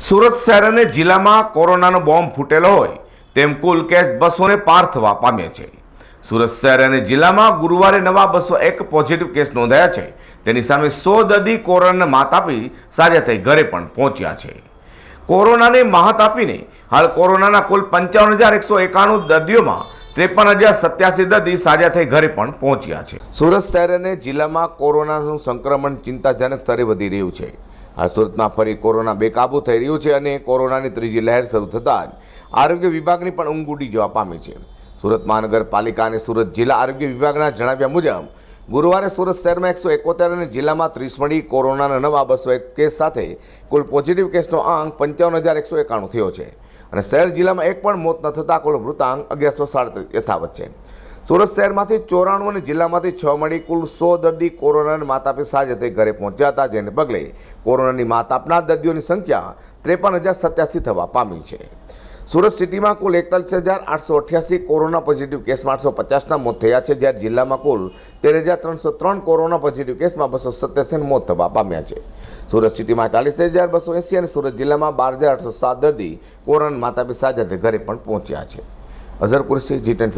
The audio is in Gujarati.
સુરત શહેર અને જિલ્લામાં કોરોનાનો બોમ્બ ફૂટેલો હોય તેમ કુલ કેસ બસોને પાર થવા પામ્યા છે. સુરત શહેર અને જિલ્લામાં ગુરુવારે નવા બસો એક પોઝિટિવ કેસ નોંધાયા છે. તેની સામે સો દર્દી કોરોનાને માત આપી સાજા થઈ ઘરે પણ પહોંચ્યા છે. કોરોનાને માત આપીને હાલ કોરોનાના કુલ પંચાવન હજાર એકસો એકાણું દર્દીઓમાં ત્રેપન હજાર સત્યાસી દર્દી સાજા થઈ ઘરે પણ પહોંચ્યા છે. સુરત શહેર અને જિલ્લામાં કોરોનાનું સંક્રમણ ચિંતાજનક સ્તરે વધી રહ્યું છે. હાલ સુરતમાં ફરી કોરોના બેકાબૂ થઈ રહ્યું છે અને કોરોનાની ત્રીજી લહેર શરૂ થતાં જ આરોગ્ય વિભાગની પણ ઊંઘ ઉડી જવા પામી છે. સુરત મહાનગરપાલિકા અને સુરત જિલ્લા આરોગ્ય વિભાગના જણાવ્યા મુજબ, ગુરુવારે સુરત શહેરમાં એકસો એકોતેર અને જિલ્લામાં ત્રીસ મળી કોરોનાના નવા બસો એક કેસ સાથે કુલ પોઝિટિવ કેસનો આંક પંચાવન હજાર એકસો એકાણું થયો છે. અને શહેર જિલ્લામાં એક પણ મોત ન થતાં કુલ મૃતાંક અગિયારસો સાડત્રીસ યથાવત છે. સુરત શહેરમાંથી ચોરાણું અને જિલ્લામાંથી છ મળી કુલ સો દર્દી કોરોનાની માત આપી સાજા થઈ ઘરે પહોંચ્યા હતા, જેને પગલે કોરોનાની માત આપનાર દર્દીઓની સંખ્યા ત્રેપન હજાર સત્યાસી થવા પામી છે. સુરત સિટીમાં કુલ એકતાલીસ હજાર આઠસો અઠ્યાસી કોરોના પોઝિટિવ કેસમાં આઠસો પચાસના મોત થયા છે, જ્યારે જિલ્લામાં કુલ તેર હજાર ત્રણસો ત્રણ કોરોના પોઝિટિવ કેસમાં બસો સત્યાસી મોત થવા પામ્યા છે. સુરત સિટીમાં ચાલીસ હજાર બસો એંસી અને સુરત જિલ્લામાં બાર હજાર આઠસો સાત દર્દી કોરોના માતાપી સાજા થઈ ઘરે પણ પહોંચ્યા છે. અઝર કુરશી, જી ટેન